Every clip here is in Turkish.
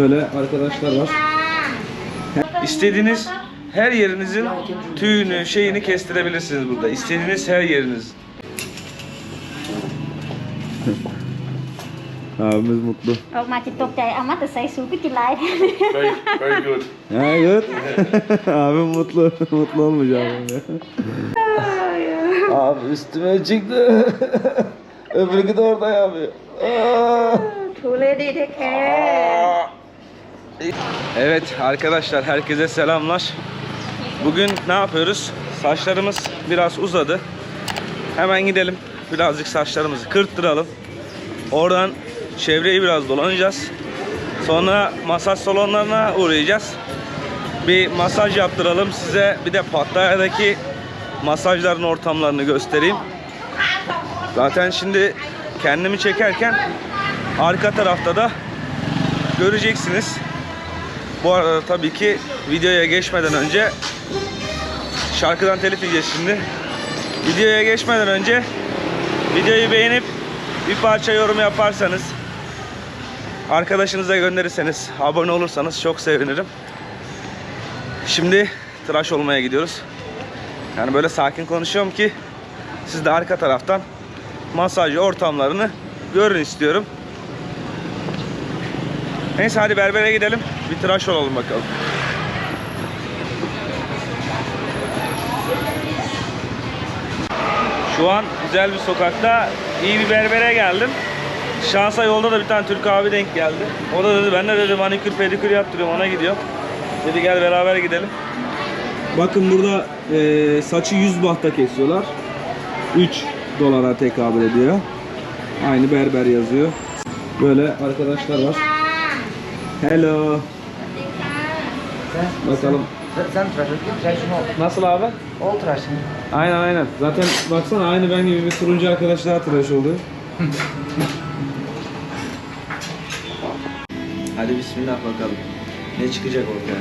böyle arkadaşlar var. İstediğiniz her yerinizin tüyünü, şeyini kestirebilirsiniz burada. İstediğiniz her yeriniz. Abimiz mutlu. Oh, mà chị tục chạy ama. Very, very good. Ha, good. abim mutlu. mutlu olmuş abim ya. abi üstüme çıktı. Öbürü de orada abi. Thule đi thế khe. Evet arkadaşlar herkese selamlar. Bugün ne yapıyoruz? Saçlarımız biraz uzadı. Hemen gidelim. Birazcık saçlarımızı kırptıralım. Oradan çevreyi biraz dolanacağız. Sonra masaj salonlarına uğrayacağız. Bir masaj yaptıralım size. Bir de Pattaya'daki masajların ortamlarını göstereyim. Zaten şimdi kendimi çekerken arka tarafta da göreceksiniz. Bu arada tabii ki videoya geçmeden önce şarkıdan telif yiyeceğiz şimdi. Videoya geçmeden önce videoyu beğenip bir parça yorum yaparsanız arkadaşınıza gönderirseniz abone olursanız çok sevinirim. Şimdi tıraş olmaya gidiyoruz. Yani böyle sakin konuşuyorum ki siz de arka taraftan masaj ortamlarını görün istiyorum. Neyse hadi berbere gidelim. Bir tıraş olalım bakalım. Şu an güzel bir sokakta iyi bir berbere geldim. Şansa yolda da bir tane Türk abi denk geldi. O da dedi ben de dedi manikür pedikür yaptırıyorum ona gidiyor. Dedi gel beraber gidelim. Bakın burada e, saçı 100 bahta kesiyorlar. 3 dolara tekabül ediyor. Aynı berber yazıyor. Böyle arkadaşlar var. Hello. Bakalım. Sen, sen tıraş sen şunu ol. Nasıl abi? Ol tıraşını. Aynen aynen. Zaten baksana aynı ben gibi bir turuncu arkadaş daha tıraş oldu. Hadi bismillah bakalım. Ne çıkacak ortaya?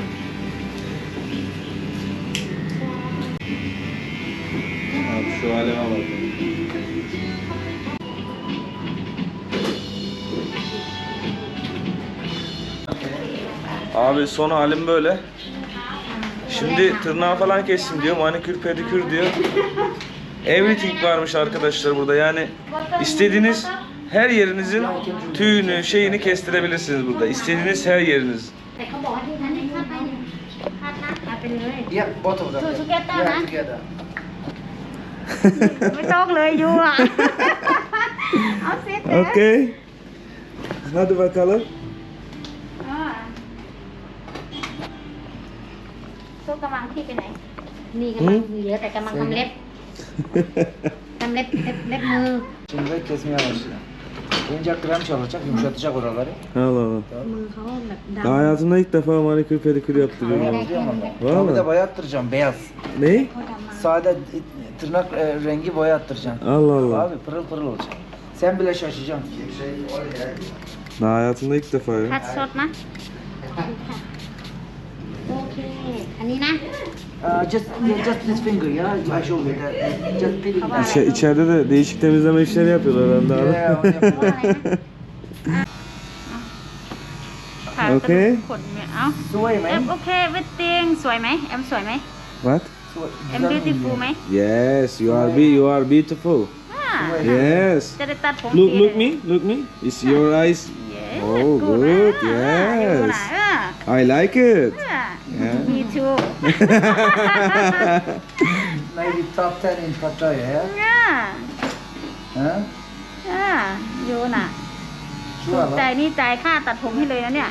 Abi şu halime bak. Abi son halim böyle. Şimdi tırnağı falan kessin diyor. Manikür pedikür diyor. Everything varmış arkadaşlar burada. Yani istediğiniz her yerinizin tüyünü, şeyini kestirebilirsiniz burada. İstediğiniz her yeriniz. แต่เขาบอกว่าที่นั้นให้คาดไปเนี่ยคาดหน้าคาดไปเลย Yeah, both of them. Two together, Yeah, huh? together. ไม่ต้องเลยยูอ่ะ เอาซิเถอะ Okey. Hadi bakalım. ตัวกำลังพี่ไปไหน นี่กำลังมีเหลือแต่กำลังทำเล็บทำเล็บเล็บเล็บมือ Şimdi kesmeye başlıyor. Önce krem çalacak, yumuşatacak oraları. Allah Allah. มือเขาแบบด Daha hayatımda ilk defa manikür pedikür yaptırıyorum. Öyle biliyorum ama. Vallahi. Bir de boya attıracağım, beyaz. Ne? ำเขาดำมา Sade e, tırnak e, rengi boya attıracaksın. Allah Allah. Abi pırıl pırıl olacak. Sen bile şaşacaksın. Daha hayatımda ilk defa คัด ya. สดนะโอเค อันนี้นะ Uh, just just this finger, yeah. I show you that. Just feel it. İçe, içeride de değişik temizleme işleri yapıyorlar herhalde abi. Yeah, onu yapıyorum. ค่ะ โอเค ขนเนี่ยเอ้า Suvay mı? เอ็มโอเคเวทติ้งสวยไหมแอมสวยไหม What? Suvay. แอม beautiful ไหม Yes, you are be you are beautiful. อ่า Yes. จะได้ตัดผม Look ฟรี look เลย me, look me. It's your eyes. Yes, Oh, good good, อ่า yes. อยู่นะอ่า I like it. อ่า Yeah. me too Maybe top 10 in Pattaya, yeah? อ่า Huh? อ่าอยู่น่ะ Şu ถูก an ใจนี่จ่ายค่าตัดผมให้เลยนะเนี่ย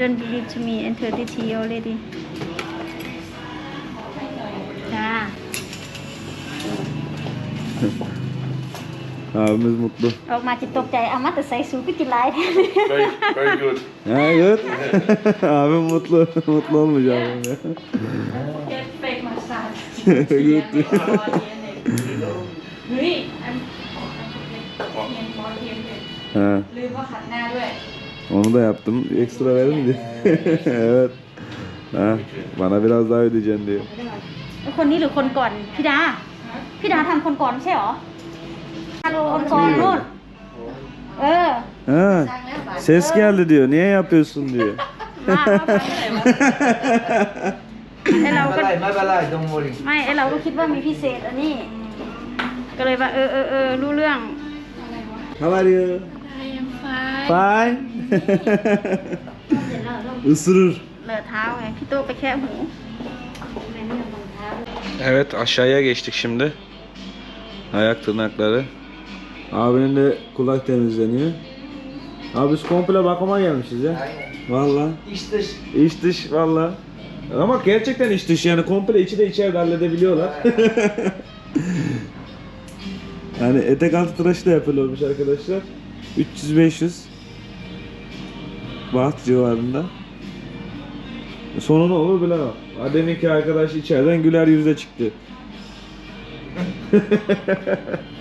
Don't believe to me and 30 T already จ้า Abimiz mutlu. Ama TikTok değil ama da sayısı bir kilay. Very, very good. Yeah, good. abim mutlu. mutlu olmuş abim ya. Perfect massage. good. Hey, I'm ลืมว่าขัดหน้าด้วย Onu da yaptım. Ekstra verin diye. evet. Ha, bana biraz daha ödeyeceksin diyor. คนนี้หรือคนก่อนพี่ดา พี่ดาทำคนก่อนไม่ใช่หรอ โหลคนก่อนนู่น เออ Ha, สร้างแล้วปะ Ses geldi diyor. Niye yapıyorsun diyor. มาเอาไปไอเราก็ Malay, my balay, don't worry. ไม่ไอเราก็คิดว่ามีพิเศษอันนี้ ก็เลยว่าเออเออเออรู้เรื่อง How are you? I am fine. Fine. Isırır. เลอะเท้าไง พี่โตไปแค่หู Evet aşağıya geçtik şimdi. Ayak tırnakları. Abinin de kulak temizleniyor. Abi biz komple bakıma gelmişiz ya. Valla. İç dış. İç dış valla. Ama gerçekten iç dış yani komple içi de içeride halledebiliyorlar. yani etek altı tıraşı da yapıyorlarmış arkadaşlar. 300-500 Baht civarında. Sonu ne olur bilemem. Ha, Demin ki arkadaş içeriden güler yüzle çıktı.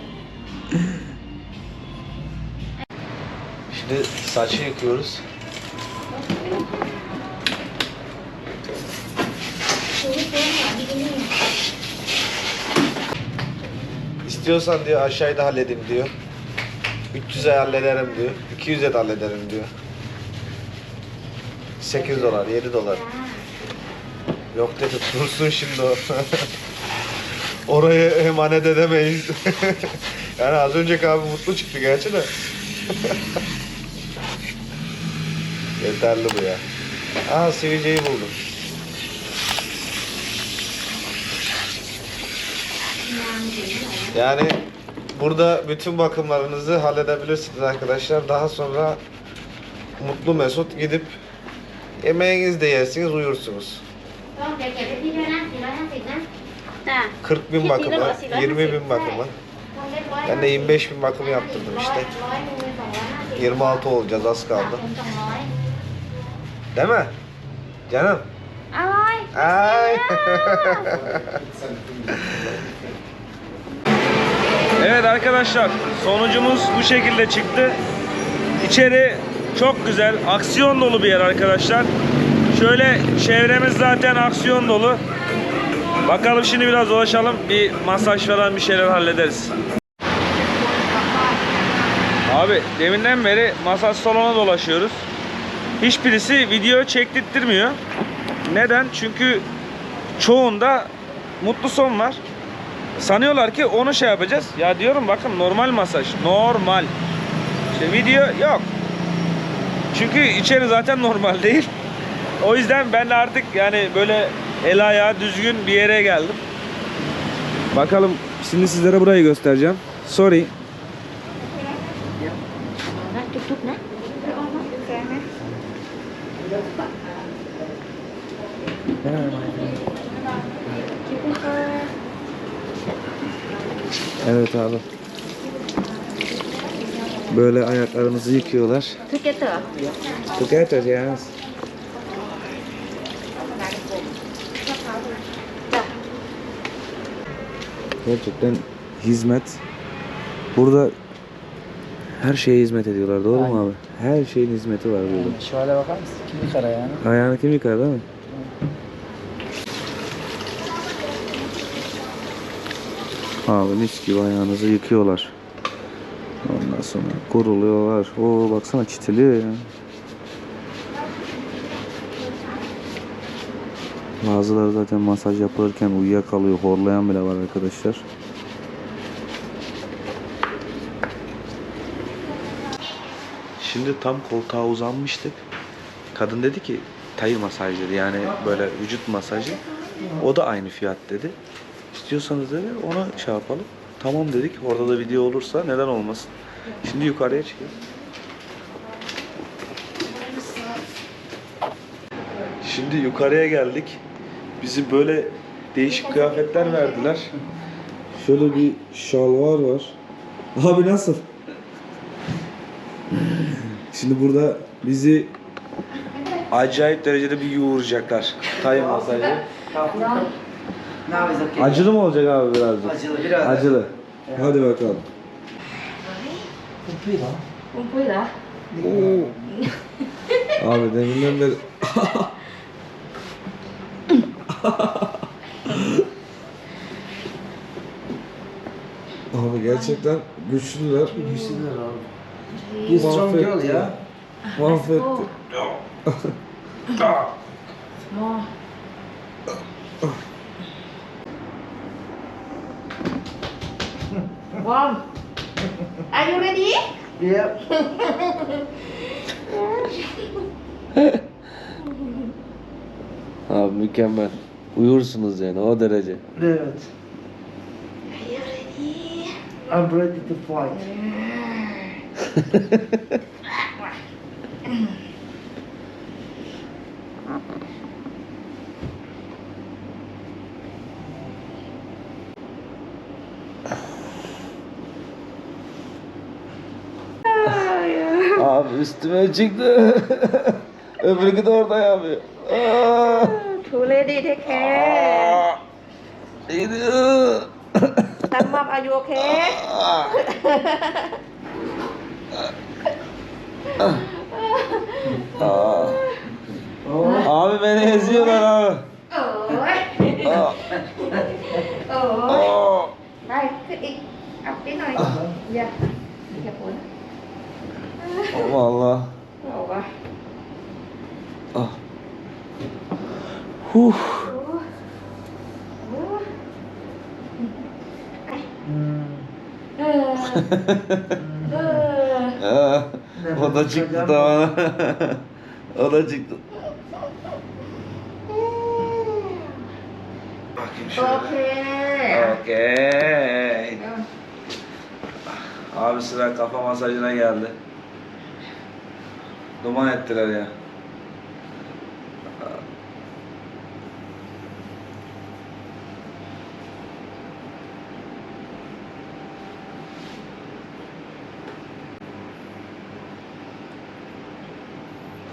Şimdi saçı yıkıyoruz. İstiyorsan diyor aşağıda da halledeyim diyor. 300'e hallederim diyor. 200'e de hallederim diyor. 8 dolar, 7 dolar. Yok dedi dursun şimdi o. Orayı emanet edemeyiz. yani az önceki abi mutlu çıktı gerçi de. Yeterli bu ya. Aa sivilceyi buldum. Yani burada bütün bakımlarınızı halledebilirsiniz arkadaşlar. Daha sonra mutlu mesut gidip yemeğinizi de yersiniz uyursunuz. 40 bin bakımı, 20 bin bakımı. Ben de 25 bin bakımı yaptırdım işte. 26 olacağız az kaldı. Değil mi? Canım. Ay. Ay. evet arkadaşlar sonucumuz bu şekilde çıktı. İçeri çok güzel, aksiyon dolu bir yer arkadaşlar. Şöyle çevremiz zaten aksiyon dolu. Bakalım şimdi biraz dolaşalım. Bir masaj falan bir şeyler hallederiz. Abi deminden beri masaj salona dolaşıyoruz. Hiçbirisi video çektirtmiyor. Neden? Çünkü çoğunda mutlu son var. Sanıyorlar ki onu şey yapacağız. Ya diyorum bakın normal masaj. Normal. İşte video yok. Çünkü içeri zaten normal değil. O yüzden ben artık yani böyle el ayağı düzgün bir yere geldim. Bakalım şimdi sizlere burayı göstereceğim. Sorry. Evet abi. Böyle ayaklarımızı yıkıyorlar. Together. Together yes. Gerçekten hizmet. Burada her şeye hizmet ediyorlar doğru Aynen. mu abi? Her şeyin hizmeti var burada. Şöyle bakar mısın? Kim yıkar ayağını? Ayağını kim yıkar değil mi? Abi mis gibi ayağınızı yıkıyorlar. Ondan sonra kuruluyorlar. Oo baksana çitiliyor ya. Bazıları zaten masaj yapılırken uyuyakalıyor. Horlayan bile var arkadaşlar. Şimdi tam koltuğa uzanmıştık. Kadın dedi ki tayı masaj dedi yani böyle vücut masajı. O da aynı fiyat dedi. İstiyorsanız dedi ona şey yapalım. Tamam dedik. Orada da video olursa neden olmasın. Şimdi yukarıya çıkıyoruz. Şimdi yukarıya geldik. Bizi böyle değişik kıyafetler verdiler. Şöyle bir şalvar var. Abi nasıl? Şimdi burada bizi acayip derecede bir yoğuracaklar. Tay masajı. Ne yapacağız? Acılı mı olacak abi birazcık? Acılı biraz. Acılı. Evet. Hadi bakalım. Umpuyla. Umpuyla. abi deminden beri... abi gerçekten güçlüler. Güçlüler abi. You strong girl ya. Mahvetti. Small. Warm. Are you ready? Yep. Abi mükemmel. Uyursunuz yani o derece. Evet. Are you ready? I'm ready to fight. abi üstüme çıktı. Öbürkü de orada yapıyor. Tuğle değil de ke. Gidiyor. Tamam are you okay? Aa. Abi beni eziyorlar abi. Aa. Aa. Aa. Đây, cứ đi. Học cái này. Dạ. Dạ, Allah Allah. Allah. Ah. Huh. Ah, o da çıktı tamam. o da çıktı. Bakayım şöyle. Okey. Okey. Abi sıra kafa masajına geldi. Duman ettiler ya.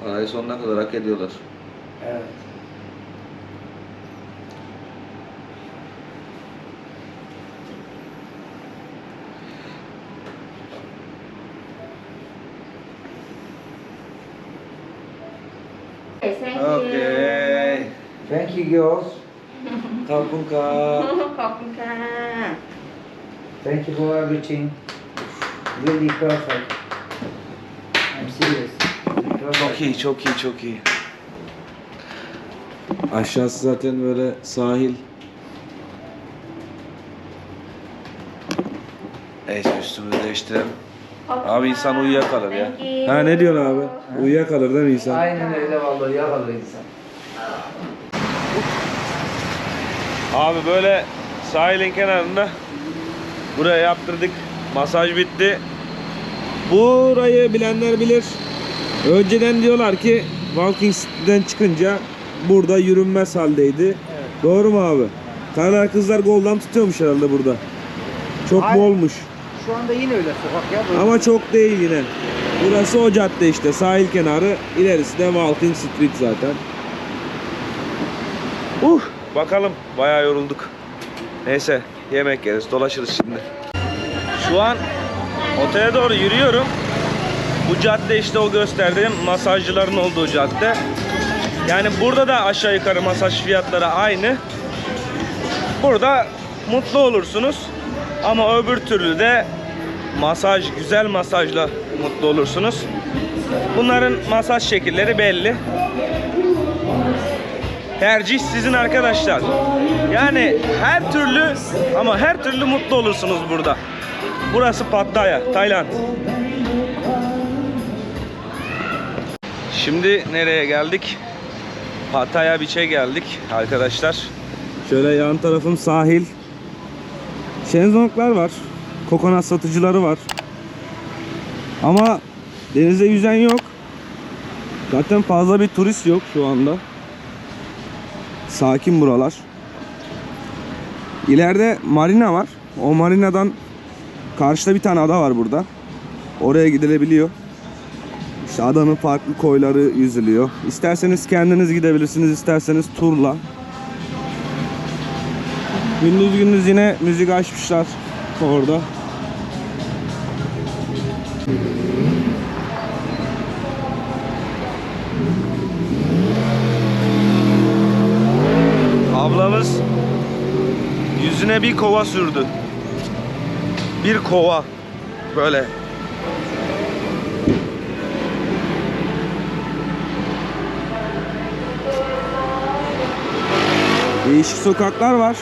Parayı sonuna kadar hak ediyorlar. Evet. thank you Okey. Thank you girls. Kapunka. ขอบคุณค่ะ Thank you for everything. Really perfect. I'm serious. Perfect. Çok iyi, çok iyi, çok iyi. Aşağısı zaten böyle sahil. Neyse üstümüzü değiştirelim. Abi insan uyuyakalır ya. Ha ne diyorsun abi? Uyuyakalır değil mi insan? Aynen öyle vallahi yakalır insan. Abi böyle sahilin kenarında buraya yaptırdık. Masaj bitti. Burayı bilenler bilir. Önceden diyorlar ki Walking Street'ten çıkınca burada yürünmez haldeydi. Doğru mu abi? Karılar kızlar goldan tutuyormuş herhalde burada. Çok Aynen. bolmuş. Şu anda yine öyle sokak ya. Böyle. Ama çok değil yine. Burası o cadde işte sahil kenarı. İlerisi de Walking Street zaten. Uh, bakalım bayağı yorulduk. Neyse yemek yeriz dolaşırız şimdi. Şu an otele doğru yürüyorum. Bu cadde işte o gösterdiğim masajcıların olduğu cadde. Yani burada da aşağı yukarı masaj fiyatları aynı. Burada mutlu olursunuz. Ama öbür türlü de masaj, güzel masajla mutlu olursunuz. Bunların masaj şekilleri belli. Tercih sizin arkadaşlar. Yani her türlü ama her türlü mutlu olursunuz burada. Burası Pattaya, Tayland. Şimdi nereye geldik? Pattaya Beach'e geldik arkadaşlar. Şöyle yan tarafım sahil. Şenzonglar var. Kokonat satıcıları var. Ama denizde yüzen yok. Zaten fazla bir turist yok şu anda. Sakin buralar. İleride marina var. O marinadan karşıda bir tane ada var burada. Oraya gidilebiliyor. İşte adanın farklı koyları yüzülüyor. İsterseniz kendiniz gidebilirsiniz, isterseniz turla. Gündüz gündüz yine müzik açmışlar orada. Ablamız yüzüne bir kova sürdü. Bir kova böyle. Değişik sokaklar var.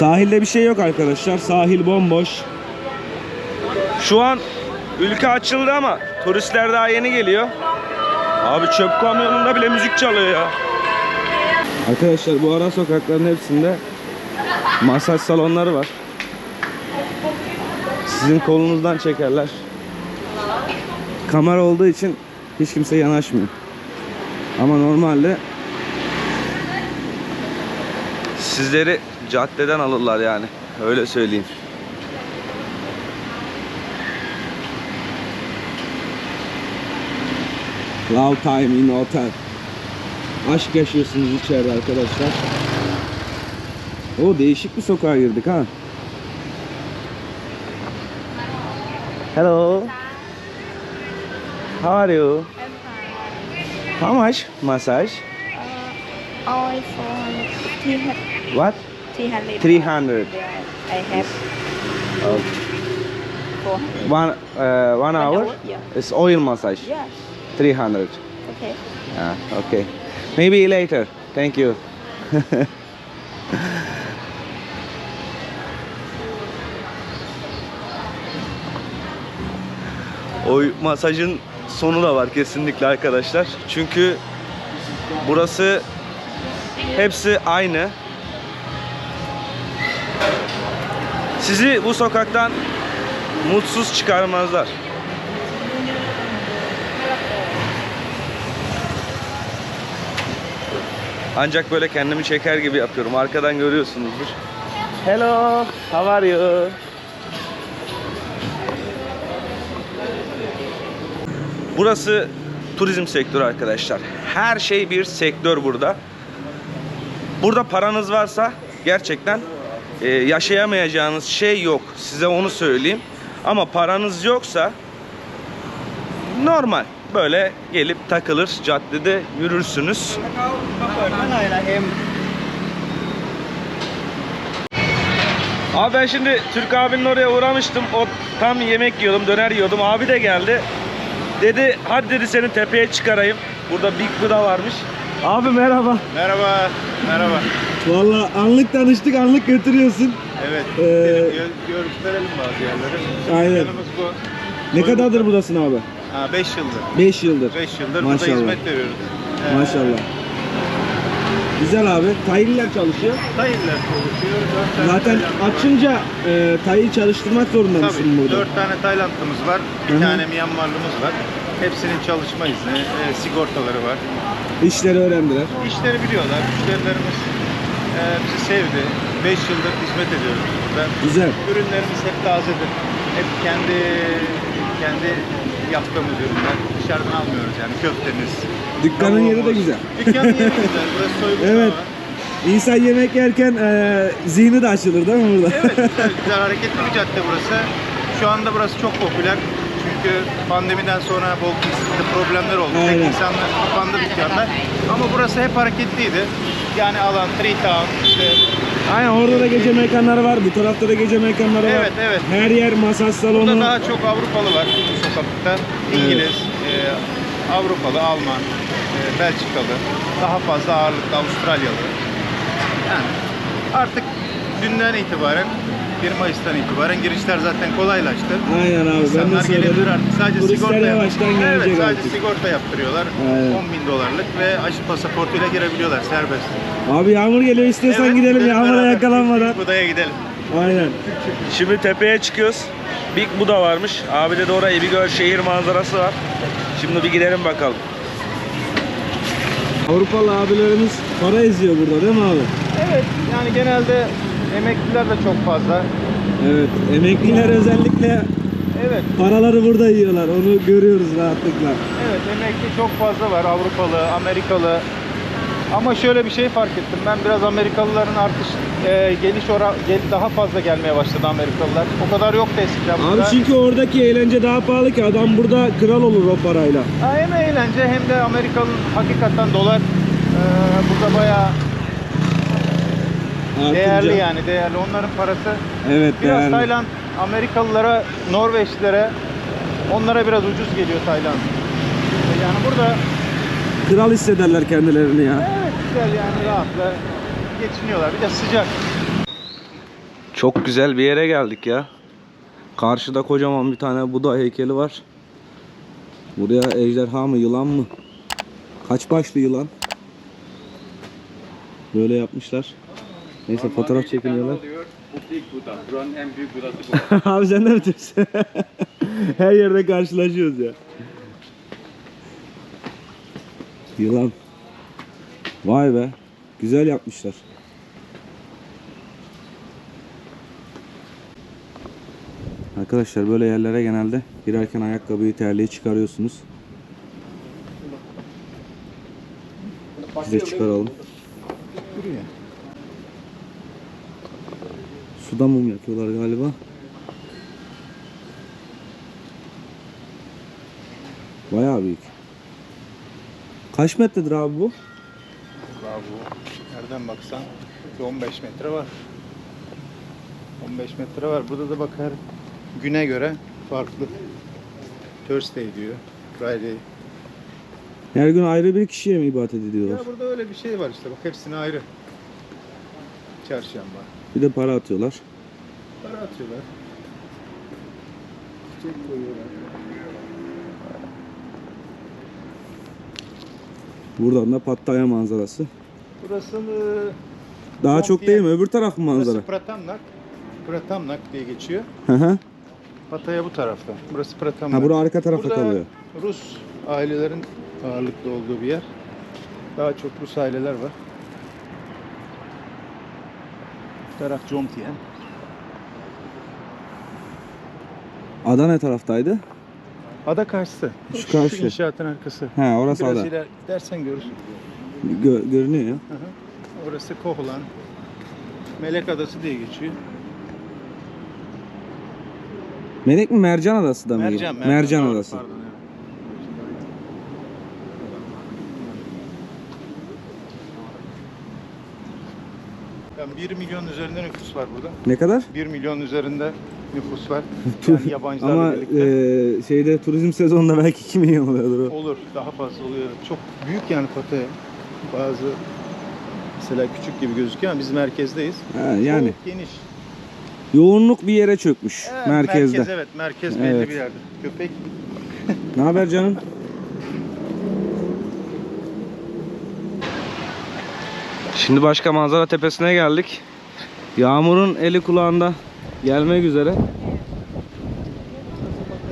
Sahilde bir şey yok arkadaşlar. Sahil bomboş. Şu an ülke açıldı ama turistler daha yeni geliyor. Abi çöp kamyonunda bile müzik çalıyor ya. Arkadaşlar bu ara sokakların hepsinde masaj salonları var. Sizin kolunuzdan çekerler. Kamera olduğu için hiç kimse yanaşmıyor. Ama normalde sizleri caddeden alırlar yani. Öyle söyleyeyim. Love time in hotel. Aşk yaşıyorsunuz içeride arkadaşlar. O değişik bir sokağa girdik ha. Hello. How are you? How much massage? All for 300. What? 300. 300. Yeah, I have. 400. One uh, one hour? hour, yeah. It's oil massage. Yeah, 300. okay. Ah, okay. Maybe later. Thank you. o masajın sonu da var kesinlikle arkadaşlar. Çünkü burası hepsi aynı. Sizi bu sokaktan mutsuz çıkarmazlar. Ancak böyle kendimi çeker gibi yapıyorum. Arkadan görüyorsunuzdur. Hello, how are you? Burası turizm sektörü arkadaşlar. Her şey bir sektör burada. Burada paranız varsa gerçekten e, yaşayamayacağınız şey yok. Size onu söyleyeyim. Ama paranız yoksa normal. Böyle gelip takılır, caddede yürürsünüz. Abi ben şimdi Türk abinin oraya uğramıştım. O tam yemek yiyordum, döner yiyordum. Abi de geldi. Dedi hadi dedi seni tepeye çıkarayım. Burada Big Buddha varmış. Abi merhaba. Merhaba, merhaba. Vallahi anlık tanıştık, anlık götürüyorsun. Evet, Ee, gö- gösterelim bazı yerleri. Aynen. Yanımız bu. Ne kadardır buradasın abi? 5 yıldır. 5 yıldır. 5 yıldır Maşallah. burada hizmet veriyoruz. Ee, Maşallah. Güzel abi. Tayinler çalışıyor. Tayinler çalışıyor. Zaten var. açınca e, tayin çalıştırmak zorunda mısın burada? 4 tane Taylandlımız var, bir Hı hı. tane Myanmarlımız var. Hepsinin çalışma izni, e, sigortaları var. İşleri öğrendiler. İşleri biliyorlar, müşterilerimiz e, bizi sevdi. 5 yıldır hizmet ediyoruz burada. Güzel. Ürünlerimiz hep tazedir. Hep kendi kendi yaptığımız ürünler. Dışarıdan almıyoruz yani köftemiz. Dükkanın yeri de güzel. Dükkanın yeri güzel. Burası soygun Evet. alanı. İnsan yemek yerken e, zihni de açılır değil mi burada? Evet, güzel, güzel hareketli bir cadde burası. Şu anda burası çok popüler. Çünkü pandemiden sonra bol kesinlikle problemler oldu. Tek Aynen. insanlar kapandı dükkanlar. Ama burası hep hareketliydi. Yani alan, Three Town, işte Aynen orada da gece mekanları var. Bu tarafta da gece mekanları var. Evet, evet. Her yer masaj salonu. Burada daha çok Avrupalı var bu sokakta. İngiliz, e, Avrupalı, Alman, e, Belçikalı, daha fazla ağırlıklı Avustralyalı. Yani artık dünden itibaren 1 Mayıs'tan itibaren girişler zaten kolaylaştı. Aynen abi ben de İnsanlar söyledim. gelebilir artık. Sadece Turistler sigorta yap- yavaştan gelecek Evet, sadece artık. sigorta yaptırıyorlar. Aynen. 10 bin dolarlık ve aşı pasaportuyla girebiliyorlar serbest. Abi yağmur geliyor istiyorsan Evet, gidelim yağmura yakalanmadan. Buda'ya gidelim. Aynen. Şimdi tepeye çıkıyoruz. Big Buddha varmış. Abi de orayı bir gör şehir manzarası var. Şimdi bir gidelim bakalım. Avrupalı abilerimiz para eziyor burada değil mi abi? Evet, yani genelde emekliler de çok fazla. Evet. Emekliler özellikle Evet, paraları burada yiyorlar. Onu görüyoruz rahatlıkla. evet emekli çok fazla var. Avrupalı, Amerikalı. Ama şöyle bir şey fark ettim. Ben biraz Amerikalıların artış e, geliş ora gel, daha fazla gelmeye başladı Amerikalılar. O kadar yoktu eskiden Abi burada. çünkü oradaki eğlence daha pahalı ki adam burada kral olur o parayla. Ha, hem eğlence hem de Amerikalı hakikaten dolar e, burada bayağı Artınca- değerli yani değerli. Onların parası Evet biraz değerli. Tayland Amerikalılara, Norveçlilere onlara biraz ucuz geliyor Tayland. Yani burada Kral hissederler kendilerini ya. evet Güzel yani rahatla geçiniyorlar. Bir de sıcak. Çok güzel bir yere geldik ya. Karşıda kocaman bir tane Buda heykeli var. Buraya ejderha mı yılan mı? Kaç başlı yılan? Böyle yapmışlar. Neyse fotoğraf çekiniyorlar. Bu büyük Buda. Buranın en büyük Buda'sı bu. Abi sen de mi Türksün? Her yerde karşılaşıyoruz ya. Yılan. Vay be. Güzel yapmışlar. Arkadaşlar böyle yerlere genelde girerken ayakkabıyı terliği çıkarıyorsunuz. Biz de çıkaralım. Suda mum yakıyorlar galiba. Bayağı büyük. Kaç metredir abi bu? Bu. Nereden baksan bir 15 metre var. 15 metre var. Burada da bak her güne göre farklı. Thursday diyor. Friday. Her gün ayrı bir kişiye mi ibadet ediyorlar? Ya burada öyle bir şey var işte. Bak hepsine ayrı. Çarşamba. Bir de para atıyorlar. Para atıyorlar. Çiçek koyuyorlar. Buradan da Pattaya manzarası. Burası e, Daha çok değil mi? Öbür taraf mı manzara? burası Pratamnak. Pratamnak diye geçiyor. Hı hı. Pattaya bu tarafta. Burası Pratamnak. ha bura arka tarafa Burada kalıyor. Rus ailelerin ağırlıklı olduğu bir yer. Daha çok Rus aileler var. Comtien. Ada ne taraftaydı? Ada karşısı. Şu karşı. inşaatın arkası. He orası Biraz ada. iler dersen görürsün. Gö- görünüyor ya. Hı hı. Orası Kohulan. Melek Adası diye geçiyor. Melek mi Mercan Adası da mı? Mercan, Mercan, Adası. Pardon, evet. Yani 1 milyon üzerinde nüfus var burada. Ne kadar? 1 milyon üzerinde nüfus var. Yani yabancılarla Ama birlikte. e, şeyde turizm sezonunda belki 2 milyon oluyordur o. Olur, daha fazla oluyor. Çok büyük yani Pattaya. Bazı mesela küçük gibi gözüküyor ama biz merkezdeyiz. Ha, yani Çok geniş. yoğunluk bir yere çökmüş Evet, merkezde. Merkez evet, merkez belli Evet. bir yerde. Köpek Ne haber canım? Şimdi başka manzara tepesine geldik. Yağmurun eli kulağında gelmek üzere.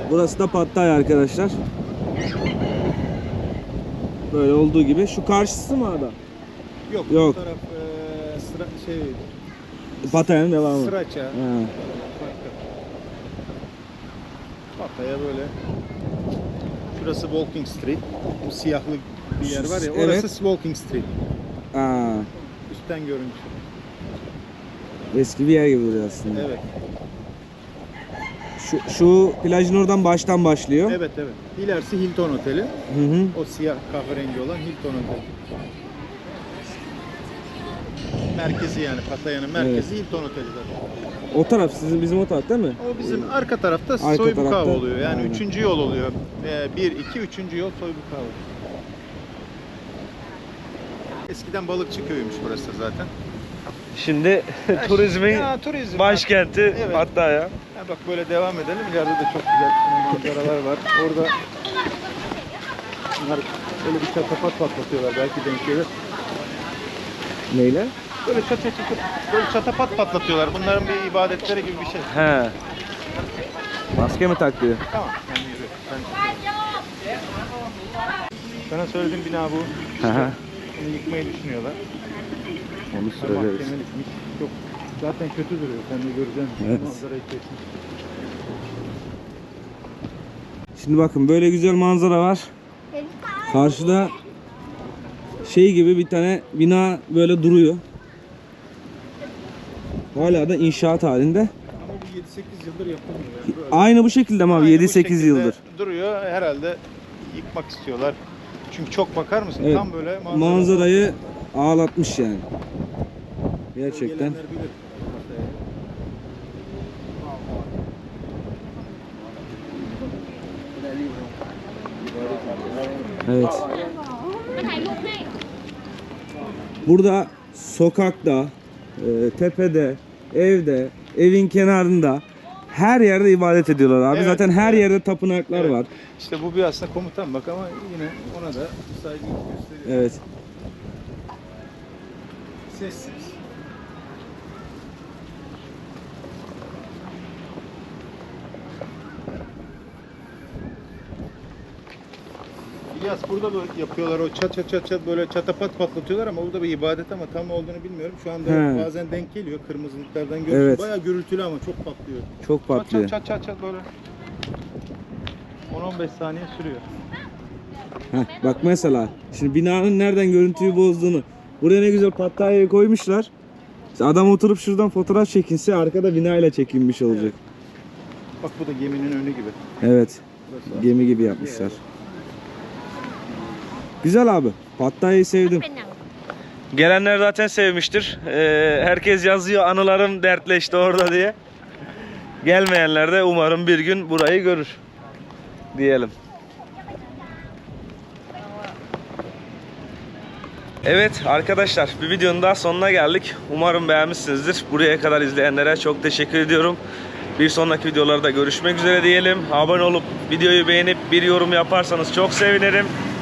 Burası da Pattaya arkadaşlar. Böyle olduğu gibi. Şu karşısı mı ada? yok. Yok. Bu taraf sıra, şey, Pattaya'nın devamı. Sıraça. Ha. Pattaya böyle. Şurası Walking Street. Bu siyahlı bir yer var ya. Evet. Orası Walking Street. Aa, Üstten görüntü. eski bir yer gibi duruyor aslında. Evet. Şu, şu plajın oradan baştan başlıyor. Evet evet. İlerisi Hilton Oteli. Hı hı. O siyah kahverengi olan Hilton Oteli. Merkezi yani Pattaya'nın merkezi Hilton Oteli zaten. O taraf sizin bizim o taraf değil mi? O bizim arka tarafta Arka Soybukav tarafta, oluyor. Yani aynen. üçüncü yol oluyor. Ee, bir, iki, üçüncü yol Soybukav. Eskiden balıkçı köyüymüş burası zaten. Şimdi turizmin Ya, turizm. başkenti Evet. Pattaya. Ha, bak böyle devam edelim. İleride de çok güzel manzaralar var. Orada bunlar böyle bir çatapat patlatıyorlar. Belki denk gelir. Neyle? Böyle çat çat çat böyle çatapat patlatıyorlar. Bunların bir ibadetleri gibi bir şey. He. Maske mi takıyor? Tamam. Sen yürü. Sen... Sana söylediğim bina bu. Hı Bunu yıkmayı düşünüyorlar. Onu söyleriz. Çok zaten kötü duruyor. Sen de göreceksin. Evet. Manzarayı kesin. Şimdi bakın böyle güzel manzara var. Karşıda şey gibi bir tane bina böyle duruyor. Hala da inşaat halinde. Ama bu 7-8 yıldır yapılmıyor. Yani. Aynı bu şekilde mi abi? Aynı bu 7-8 şekilde yıldır. Duruyor. Herhalde yıkmak istiyorlar. Çünkü çok bakar mısın? Evet. Tam böyle manzara. manzarayı ağlatmış yani. Gerçekten. Evet. Burada sokakta, e, tepede, evde, evin kenarında her yerde ibadet ediyorlar abi. Evet, Zaten her evet. yerde tapınaklar Evet. var. İşte bu bir aslında komutan bak ama yine ona da saygı gösteriyor. Evet. Sessiz. İlyas burada böyle yapıyorlar o çat çat çat çat böyle çatapat patlatıyorlar ama o da bir ibadet ama tam olduğunu bilmiyorum. Şu anda He. bazen denk geliyor kırmızılıklardan görüyorsun. Evet. Bayağı gürültülü ama çok patlıyor. Çok patlıyor. Çat çat çat çat böyle. 10-15 saniye sürüyor. Heh, bak mesela şimdi binanın nereden görüntüyü bozduğunu. Buraya ne güzel pattayayı koymuşlar. İşte adam oturup şuradan fotoğraf çekinse arkada binayla çekilmiş olacak. Bak bu da geminin önü gibi. Evet. Burası. Gemi gibi yapmışlar. Güzel abi. Pattaya'yı sevdim. Gelenler zaten sevmiştir. Ee, herkes yazıyor anılarım dertleşti orada diye. Gelmeyenler de umarım bir gün burayı görür. Diyelim. Evet arkadaşlar bir videonun daha sonuna geldik. Umarım beğenmişsinizdir. Buraya kadar izleyenlere çok teşekkür ediyorum. Bir sonraki videolarda görüşmek üzere diyelim. Abone olup videoyu beğenip bir yorum yaparsanız çok sevinirim.